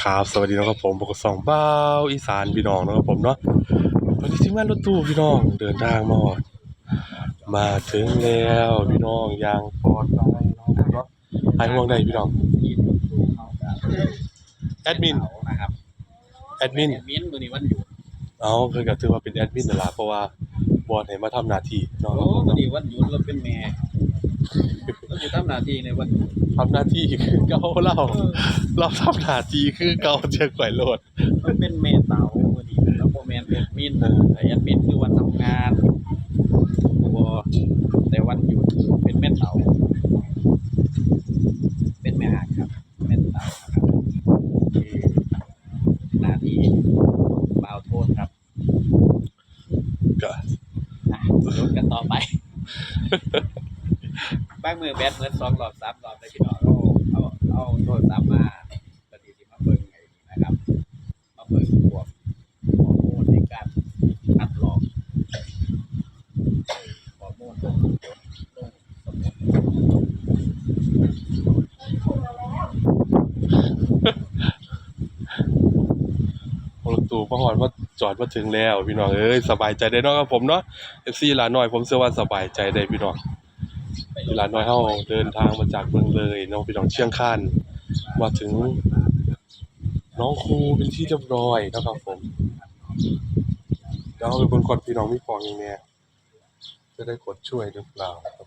ครับสวัสดีนะครับผมปกสองบ้าวอีสานพี่น้องนะครับผมเนาะตอนนี้ทีมงานรถตู้พี่น้องเดินทางมาฮอดมาถึงแล้วพี่น้องอย่างปลอดภัยเนาะเนาะหายห่วงได้พี่น้องทีมดูเขากับแอดมินเขานะครับแอดมินแอดมินมือนี้วันหยุดเอาเพิ่นก็ถือว่าเป็นแอดมินนั่นล่ะเพราะว่าบอสให้มาทำหน้าที่เนาะโอ้มือนี้วันหยุดเราเป็นแม่ เราอยู่ทำหน้าที่ในวันหยุดทำหน้าที่คือเก่าเราเราทำหน้าที่คือเก่าเจอข่อยโลดเราเป็นแม่เต๋ามือนี้เราโมแมนแอดมินแต่แอดมินคือวันทำงานบ่แต่วันหยุดเป็นแม่เต๋าเป็นแม่หาดครับแม่เต๋าครับคือหน้าที่บ่าวโทษครับก็นะลุ้นกันต่อไป บ้างมือแบตเหมือนสองรอบสามรอบเลยพี่น้องเอาเอาโทรศัพท์มาปฏิทินมาเบิ่งไงนะครับ มาเบิ่งพวกข้อมูลในการคัดลอกข้อมูลลงลงสมุดรถตู้มาฮอดมาจอดมาถึงแล้ว พี่น้องเอ้ยสบายใจได้เนาะครับผมเนาะ FC หลานน้อยผมเชื่อว่าสบายใจได้พี่น้อง เวลาน้อยเฮาเดินทางมาจากเมืองเลยน้องพี่น้องเชียงคานมาถึงน้องครูเป็นที่เรียบร้อยนะครับผมเดี๋ยวเอาไปบนกดพี่น้องมีฟองอย่างเนี้ยจะได้กดช่วยหรือเปล่าครับ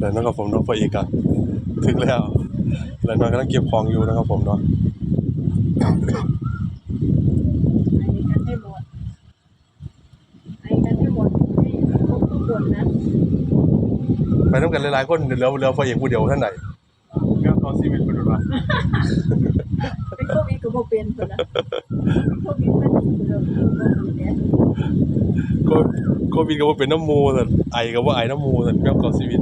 ผมแต่นั่นกับผมน้องพระเอกอะถึงแล้วแล้วน้อยกำลังเก็บของอยู่นะครับผมเนาะไอ้กันให้หมดไอ้กันให้หมดให้ครบทุกคนนะไปน้ำกันหลายๆคนเดี๋ยวเหลือเหลือพระเอกผู้เดียวท่านไหนก็เอาชีวิตไปดูว่าเป็นโควิดก็บ่เป็นคนนะโควิดมันเริ่มเริ่มเริ่มเนี่ยโคโควิดก็บ่เป็นน้ำมูแต่ไอก็บ่ไอน้ำมูแต่แม่งเอาชีวิต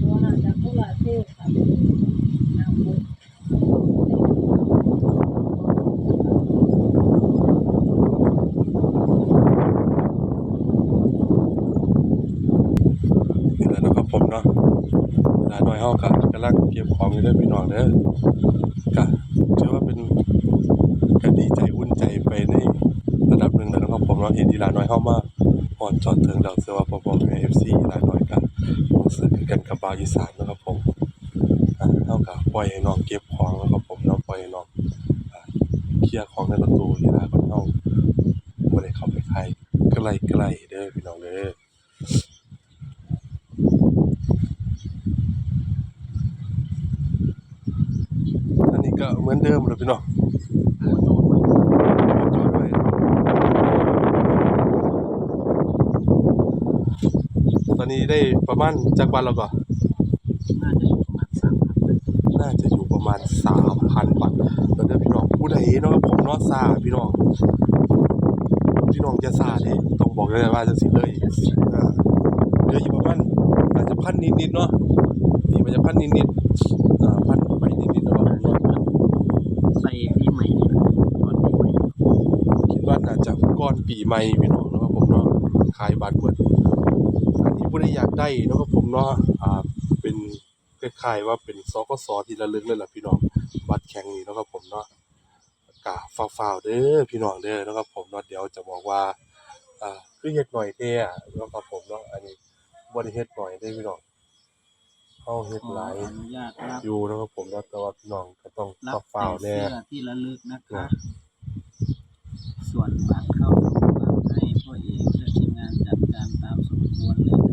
เพราะว่าจากพวกเราเที่ยวค่ะน้ำบุญ นี่แหละนะครับผมเนาะห ลานน้อยเฮาก็กำลังเก็บของอยู่เด้อพี่น้องเด้อก็ถือว่าเป็นก็ดีใจอุ่นใจไปในระดับหนึ่งนะครับผมเนาเห็นที่หลานน้อยเฮามาฮอดจอดถึงแล้วเชื่อว่าพอพ่อแม่ FC หลานน้อยก็รู้สึกคือกันกับบาวอีสานนะครับผมอ่าเฮาก็ปล่อยให้น้องเก็บของแล้วครับผมเนาะปล่อยให้น้องเคลียร์ของในปรถตู้นี่ล่ะก่อนเฮาบ่ได้เข้าไปใครใกล้ๆเด้อพี่น้องเด้อ อันนี้ก็เหมือนเดิมเลยพี่น้องจอดไว้ต อนนี้ได้ประมาณจักวันแล้วก็น่าจะอยู่ประมาณสามพันน่าจะอยู่ประมาณสามพันบาทแล้วเด้อพี่น้องผู้ใดเนาะผมเนาะซาพี่น้องพี่น้องจะซาเด้ต้องบอกเลยว่าจะสิเลยอ่าเหลืออยู่ประมาณอาจจะพันนิดๆเนาะนี่มันจะพันนิดๆอ่าพันไปนิดๆเนาะผมเนาะใส่ปีใหม่นี่นะก่อนปีใหม่คิดว่าน่าจะก่อนปีใหม่พี่น้องเนาะครับผมเนาะขายบัตรเบิด อันนี้ผู้ใดอยากได้เนาะครับผมเนาะอ่าเป็นคล้ายๆว่าเป็นสกสที่ระลึกเลยล่ะพี่น้องบัตรแข็งนี่เนาะครับผมเนาะกะฟ้าวๆเด้อพี่น้องเด้อเนาะครับผมเนาะเดี๋ยวจะบอกว่าอ่าคือเฮ็ดหน่อยแท้อะเนาะครับผมเนาะอันนี้บ่ได้เฮ็ดหน่อยเด้อพี่น้องเฮาเฮ็ดขอหลายอนุญาตรับอยู่เนาะครับผมเนาะแต่ว่าพี่น้องก็ต้องรับฟ้าแต่วๆแน่เสื้อที่ระลึกนะคะ ส่วนบัตรเข้าร่วมให้พ่อเอกและทีมงานจัดการตามสมควรเลย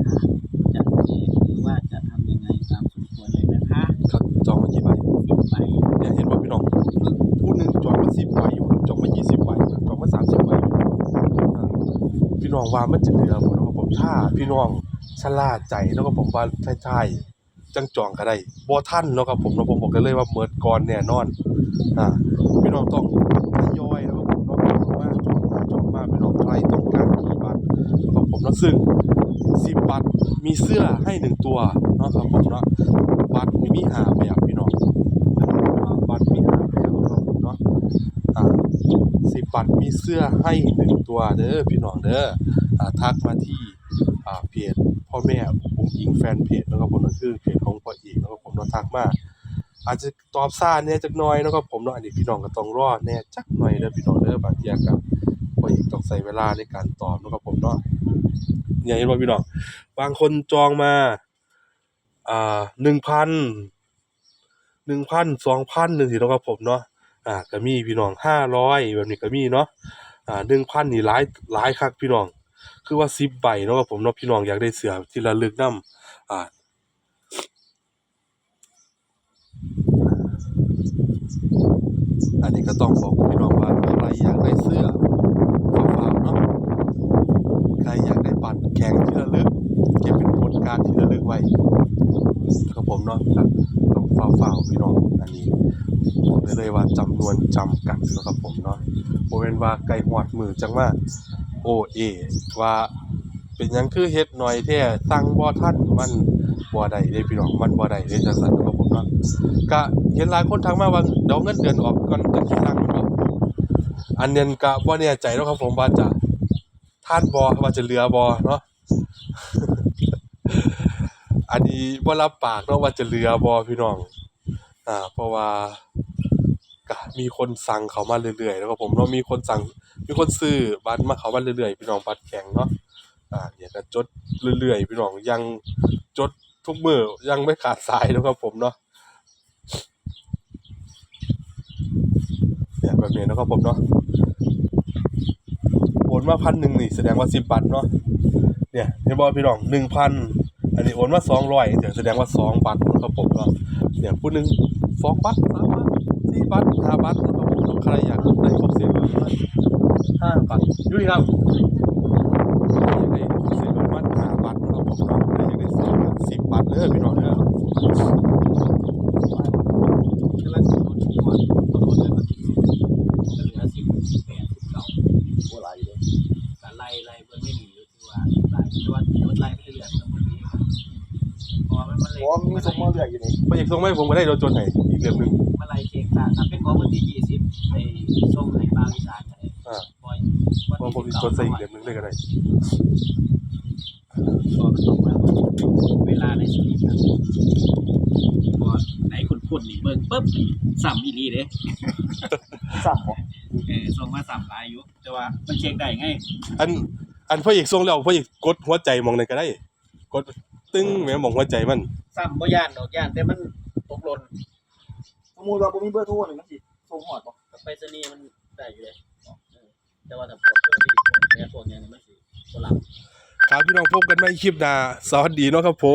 น้องว่ามันจะเหลือบ่เนาะครับผมถ้าพี่น้องชะล่าใจแล้วก็ผมว่าท้ายๆจังจองก็ได้บ่ทันเนาะครับผมเนาะผมบอกกันเลยว่าเมิดก่อนแน่นอนอ่าพี่น้องต้องทยอยแล้วก็ผมเนาะจองมาจองมาจองมาพี่น้องใครต้องการกี่บาทแล้วก็ผมเนาะซึ่งสิบบัตรมีเสื้อให้หนึ่งตัวเนาะครับผมเนาะบัตรมีหาแบบเนาะผมเนาะอ่าัตรมีเสื้อให้หนึ่งตัวเด้อพี่น้องเด้ออ่าทักมาที่อ่าเพจพ่อแม่ผมอิงแฟนเพจแล้วก็ผมนั่นคือเพจของพ่ออีกแล้วก็ผมเนาทักมาอาจจะตอบซ่าแหน่ยจักหน่อยเนาะครับผมเนาะอันนี้พี่น้องก็ต้องรอแน่จักหน่อยเด้อพี่น้องเด้อบางที่ยก็พ่ออีกต้องใช้เวลาในการตอบเนาะครับผมเนาะอย่างเห็นบ่พี่น้องบางคนจองมาอ่าหนึ่งพันหนึ่งพันสองพันหนึ่งสิเนาะครับผมเนาะ อ่าก็มีพี่น้องห้าร้อยแบบนี้ก็มีเนาะอ่าหนึ่งพันนี่หลายหลายคักพี่น้อง คือว่าสิบใบเนาะครับผมเนาะพี่น้องอยากได้เสือที่ระลึกนำอ่าอันนี้ก็ต้องบอกพี่น้องว่าใครอยากไรเสื้อฝากๆเนาะ ใครอยากได้บัตรแข่งที่ระลึก เก็บเป็นโปสการ์ดที่ระลึกไว้ครับผมเนาะครับต้องเฝ้าเฝ้าพี่น้องอันนี้บอกได้เลยว่าจำนวน จำกัดนะครับผมเนาะโมเป็นว่าไก่หอดมือจังว่าโอเอว่าเป็นยังคือเฮ็ดหน่อยแท้สั่งบ่ทันมันบ่ได้เด้พี่น้องมันบ่ได้เด้จังซั่นครับผมเนาะก็เห็นหลายคนทักมาว่าเดี๋ยวเงินเดือนออกก่อนจังสิสั่งเนาะอันเนี้ยก็บ่แน่ใจแล้วครับผมว่าจะท่านบอว่าจะเรือบอเนาะอันนี้บ่รับปากเนาะว่าจะเรือบอพี่น้องอ่าเพราะว่า ก็มีคนสั่งเขามาเรื่อยๆแล้วก็ผมเนาะมีคนสั่งมีคนซื้อบัตรมาเขามาเรื่อยๆพี่น้องบัตรแข็งเนาะอ่าเนี่ยก็จดเรื่อยๆพี่น้องยังจดทุกมือยังไม่ขาดสายนะครับผมเนาะเนี่ยแบบนี้นะครับผมเนาะโอนมาพันหนึ่งนี่แสดงว่าสิบบัตรเนาะเนี่ยเห็นบอพี่น้องหนึ่งพันอันนี้โอนมาสองร้อยเดี๋ยวแสดงว่าสองบัตรนะครับผมเนาะเนี่ยผู้หนึ่งสองบัตรสามบัตร สี่บัตรห้าบัตรนะครับผมาะใครอยากได้ครบเสียงห้าบัตรอยุ้ยครับยากได้ครบเสียงประมาณห้าบัตรนะครับผมเนาะใครอยากได้สองบัตรสิบบัตรเด้อพี่น้องเด้อกำลังโดนที่เงินมาถึงสิบก็เหลือสิบแปดสิบเก้าโอ้หลายอยู่เด้การไล่ไล่เบิ่งไม่หนีอยู่ที่ว่าไล่ที่ว่าโดนไล่ไปเรื่อยๆกับมันนี้พอมันมันเลยโอ้มีสมมาเลือกอยู่นี่ไปอีกส่งไม่ผมก็ได้โดนจนไหนอีกเรื่องหนึ่งมาไล่เค้กต่างครับเป็นของวันที่ยี่สิบไปส่งให้บางอีสานกันเลยอ่าปล่อยเพราะผมจนใส่อีกเรื่องหนึ่งเลยก็ได้ก็มันตรงมาเวลาในสลิปครับพอไหนคนพูดนี่เบิ่งปุ๊บสัมอีหลีเด้สับบ่เออส่งมาสัมหลายอยู่แต่ว่ามันเช็คได้ไงอันอันพ่อเอกส่งแล้วพ่อเอกกดหัวใจมองไหนก็ได้ กดตึ้งแหม่มองหัวใจมันสัมบ่ย่านดอกย่านแต่มันตกหล่น สมมุติว่าบ่มีเบอร์โทรนี่มันสิส่งฮอดบ่กับไปรษณีย์มันได้อยู่เลยเออแต่ว่าถ้าพวกเครื่องที่พวกแต่พวกเนี้ยนี่มันสิบ่รับ ครับพี่น้องพบกันใหม่คลิปหน้าสวัสดีเนาะครับผ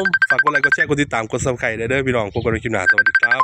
ม ฝากกดไลค์กดแชร์กดติดตามกดซับสไครต์ได้เด้อพี่น้องพบกันในคลิปหน้าสวัสดีครับ